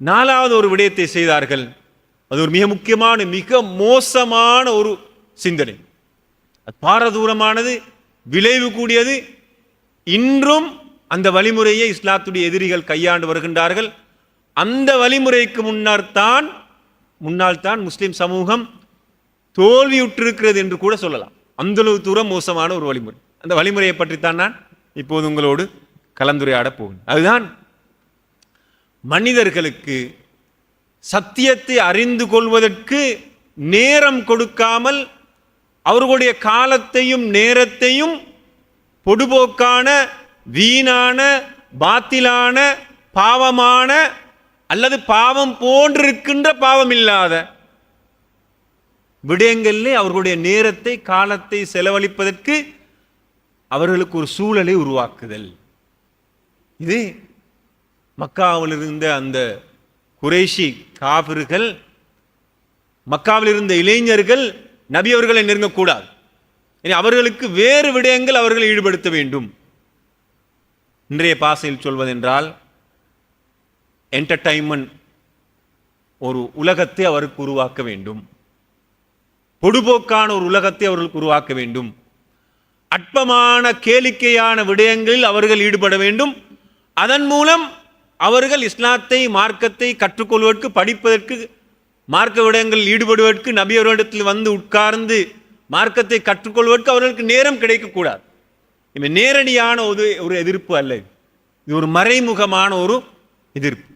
நாலாவது ஒரு விடயத்தை செய்தார்கள். அது ஒரு மிக முக்கியமான மிக மோசமான ஒரு சிந்தனை. அது பாரதூரமானது விளைவு கூடியது. இன்றும் அந்த வழிமுறையை இஸ்லாத்துடைய எதிரிகள் கையாண்டு வருகின்றார்கள். அந்த வழிமுறைக்கு முன்னர் தான் முன்னால் தான் முஸ்லீம் சமூகம் தோல்வியுற்றிருக்கிறது என்று கூட சொல்லலாம். அந்தளவு தூரம் மோசமான ஒரு வழிமுறை. அந்த வழிமுறையை பற்றித்தான் நான் இப்போது உங்களோடு கலந்துரையாடப் போகிறேன். அதுதான் மனிதர்களுக்கு சத்தியத்தை அறிந்து கொள்வதற்கு நேரம் கொடுக்காமல் அவர்களுடைய காலத்தையும் நேரத்தையும் பொடுபோக்கான வீணான பாத்திலான பாவமான அல்லது பாவம் போன்றிருக்கின்ற பாவம் இல்லாத விடயங்களிலே அவர்களுடைய நேரத்தை காலத்தை செலவழிப்பதற்கு அவர்களுக்கு ஒரு சூழலை உருவாக்குதல். இது மக்காவில் இருந்த அந்த குரேஷி காபிர்கள் மக்காவில் இருந்த இளைஞர்கள் நபி அவர்களை நெருங்கக்கூடாது. இனி அவர்களுக்கு வேறு விடயங்கள் அவர்களை ஈடுபடுத்த வேண்டும். இன்றைய பாசையில் சொல்வதென்றால் என்டர்டைன்மெண்ட் ஒரு உலகத்தை அவருக்கு உருவாக்க வேண்டும். பொடுபோக்கான ஒரு உலகத்தை அவர்களுக்கு உருவாக்க வேண்டும். அற்பமான கேளிக்கையான விடயங்களில் அவர்கள் ஈடுபட வேண்டும். அதன் மூலம் அவர்கள் இஸ்லாத்தை மார்க்கத்தை கற்றுக்கொள்வதற்கு படிப்பதற்கு மார்க்க விடயங்களில் ஈடுபடுவதற்கு நபி வந்து உட்கார்ந்து மார்க்கத்தை கற்றுக்கொள்வதற்கு அவர்களுக்கு நேரம் கிடைக்கக்கூடாது. இது நேரடியான ஒரு ஒரு எதிர்ப்பு அல்ல. இது ஒரு மறைமுகமான ஒரு எதிர்ப்பு.